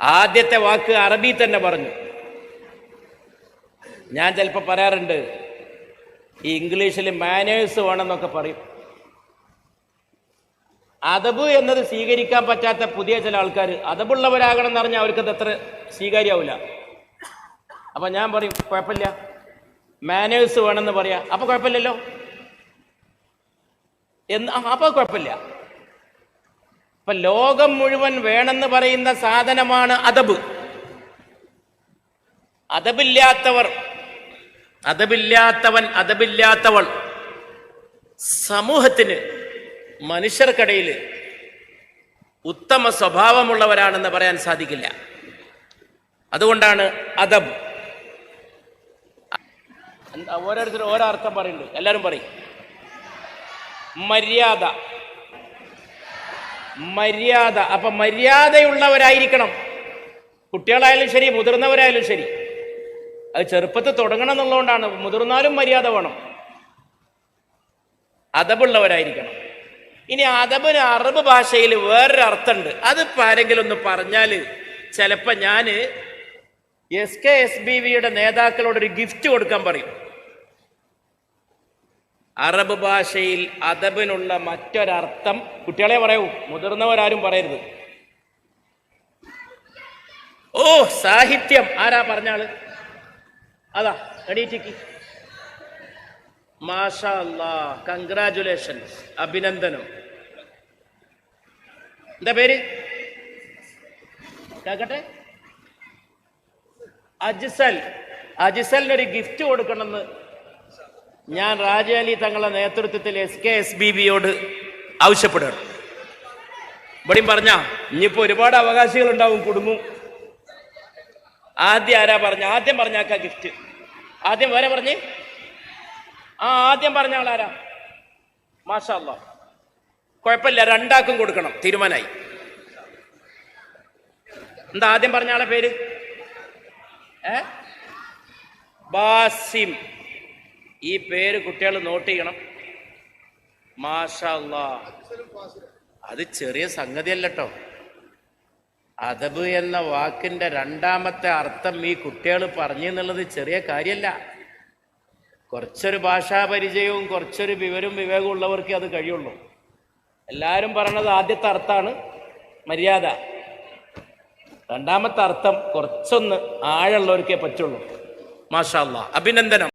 ആദ്യത്തെ വാക്ക് അറബി തന്നെ പറഞ്ഞു. ഞാൻ ചിലപ്പോൾ പറയാറുണ്ട് ഈ ഇംഗ്ലീഷിൽ മാനേഴ്സ് വേണമെന്നൊക്കെ പറയും. അതബ് എന്നത് സ്വീകരിക്കാൻ പറ്റാത്ത പുതിയ ചില ആൾക്കാർ അതബുള്ളവരാകണം എന്ന് പറഞ്ഞാൽ അവർക്കത് അത്ര സ്വീകാര്യാവില്ല അപ്പൊ ഞാൻ പറയും കുഴപ്പമില്ല. മാനേഴ്സ് വേണമെന്ന് പറയാ അപ്പൊ കുഴപ്പമില്ലല്ലോ? എന്ന് അപ്പോൾ അപ്പൊ കുഴപ്പമില്ല. ഇപ്പൊ ലോകം മുഴുവൻ വേണമെന്ന് പറയുന്ന സാധനമാണ് അതബ്. അതബില്ലാത്തവർ അതബില്ലാത്തവൻ അതബില്ലാത്തവൾ. സമൂഹത്തിന് മനുഷ്യർക്കിടയിൽ ഉത്തമ സ്വഭാവമുള്ളവരാണെന്ന് പറയാൻ സാധിക്കില്ല. അതുകൊണ്ടാണ് അതബ്. ഓരോരുത്തരും ഓരോ അർത്ഥം പറയുന്നുണ്ട്. എല്ലാവരും പറയും. മര്യാദ. മര്യാദ. അപ്പൊ മര്യാദയുള്ളവരായിരിക്കണം. കുട്ടികളായാലും ശരി മുതിർന്നവരായാലും ശരി. അത് ചെറുപ്പത്തിൽ തുടങ്ങണം എന്നുള്ളതുകൊണ്ടാണ് മുതിർന്നാലും മര്യാദ വേണം. അതബുള്ളവരായിരിക്കണം ഇനി അതബിന് അറബ് ഭാഷയിൽ വേറൊരു അർത്ഥമുണ്ട്. അത് ഇപ്പൊ ആരെങ്കിലും ഒന്ന് പറഞ്ഞാൽ ചിലപ്പോൾ ഞാൻ എസ് കെ എസ് ബി വിയുടെ നേതാക്കളോട് ഒരു ഗിഫ്റ്റ് കൊടുക്കാൻ പറയും. അറബ് ഭാഷയിൽ അതബിനുള്ള മറ്റൊരർത്ഥം കുട്ടികളെ പറയൂ മുതിർന്നവരാരും പറയരുത്. ഓ സാഹിത്യം. ആരാ പറഞ്ഞാൾ? അതാ എണീറ്റിക്ക്. മാഷാ അല്ലാ കൺഗ്രാചുലേഷൻസ് അഭിനന്ദനം. എന്താ പേര്? കേക്കട്ടെ. അജിസൽ. അജിസലിനൊരു ഗിഫ്റ്റ് കൊടുക്കണമെന്ന് ഞാൻ രാജാലി തങ്ങളുടെ നേതൃത്വത്തിൽ എസ് കെ എസ് ബി ബിയോട് ആവശ്യപ്പെടുകയാണ്. ഇവിടെയും പറഞ്ഞ ഇനിയിപ്പോ ഒരുപാട് അവകാശികൾ ഉണ്ടാവും കുടുങ്ങും ആദ്യം ആരാ പറഞ്ഞ? ആദ്യം പറഞ്ഞാക്ക ഗിഫ്റ്റ് ആദ്യം വേറെ പറഞ്ഞ്? ആ ആദ്യം പറഞ്ഞ ആളാരാ മാഷാ അല്ലാ കുഴപ്പമില്ല രണ്ടാക്കും കൊടുക്കണം തീരുമാനമായി എന്താ ആദ്യം പറഞ്ഞ ആളെ പേര്? ഏ? ബാസിം. ഈ പേര് കുട്ടികൾ നോട്ട് ചെയ്യണം. മാഷാ അല്ലാ അത് ചെറിയ സംഗതിയല്ലട്ടോ. അതബ് എന്ന വാക്കിന്റെ രണ്ടാമത്തെ അർത്ഥം ഈ കുട്ടികൾ പറഞ്ഞു എന്നുള്ളത് ചെറിയ കാര്യമല്ല കുറച്ചൊരു ഭാഷാപരിചയവും കുറച്ചൊരു വിവരവും വിവേകവും ഉള്ളവർക്ക് അത് കഴിയുള്ളൂ. എല്ലാവരും പറയണത് ആദ്യത്തെ അർത്ഥമാണ് മര്യാദ. രണ്ടാമത്തെ അർത്ഥം കുറച്ചൊന്ന് ആഴമുള്ളവർക്കേ പറ്റുള്ളൂ. മാഷാ അല്ലാ അഭിനന്ദനം.